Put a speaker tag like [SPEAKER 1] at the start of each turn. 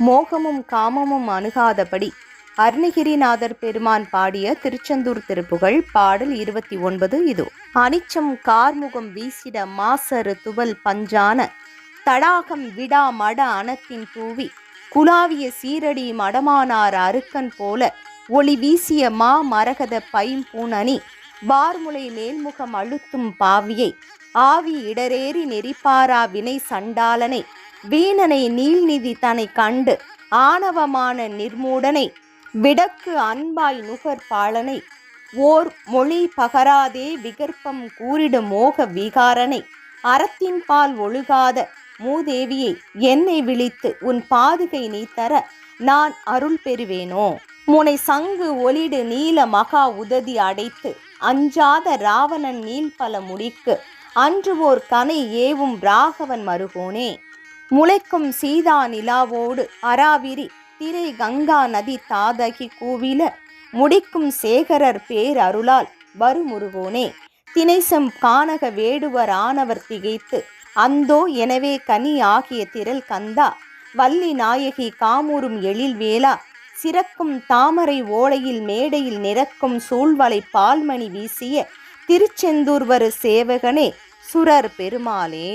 [SPEAKER 1] மோகமும் காமமும் அணுகாதபடி அருணகிரிநாதர் பெருமான் பாடிய திருச்செந்தூர் திருப்புகள் பாடல் இருபத்தி ஒன்பது இது. அனிச்சம் கார்முகம் வீசிட மாசரு துவல் பஞ்சான தடாகம் விடா மட அனத்தின் தூவி குலாவிய சீரடி மடமானார் அருக்கன் போல ஒளி வீசிய மா மரகத பைம்பூணணி வார்முலை மேல்முகம் அழுத்தும் பாவியை ஆவி இடரேறி நெறிப்பாரா வினை சண்டாளனை வீணனை நீள்நிதி தனை கண்டு ஆணவமான நிர்மூடனை விடக்கு அன்பாய் நுகர் பாலனை ஓர் மொழி பகராதே விகற்பம் கூறிடும் மோக விகாரனை அறத்தின் பால் ஒழுகாத மூதேவியை என்னை விழித்து உன் பாதுகை நீ தர நான் அருள் பெறுவேனோ? முனை சங்கு ஒளிடு நீல மகா உததி அடைத்து அஞ்சாத ராவணன் நீள்பல முடிக்கு அன்று ஓர் கனை ஏவும் ராகவன் மருகோனே முளைக்கும் சீதா நிலாவோடு அராவிரி திரை கங்கா நதி தாதகி கூவில முடிக்கும் சேகரர் பேர் அருளால் வருமுருகோனே. தினைசம் கானக வேடுவர் ஆனவர் திகைத்து அந்தோ எனவே கனி ஆகிய திரள் கந்தா வள்ளி நாயகி காமூரும் எழில் வேளா சிறக்கும் தாமரை ஓடையில் மேடையில் நிறக்கும் சூழ்வலை பால்மணி வீசிய திருச்செந்தூர்வரு சேவகனே சுரர் பெருமாளே.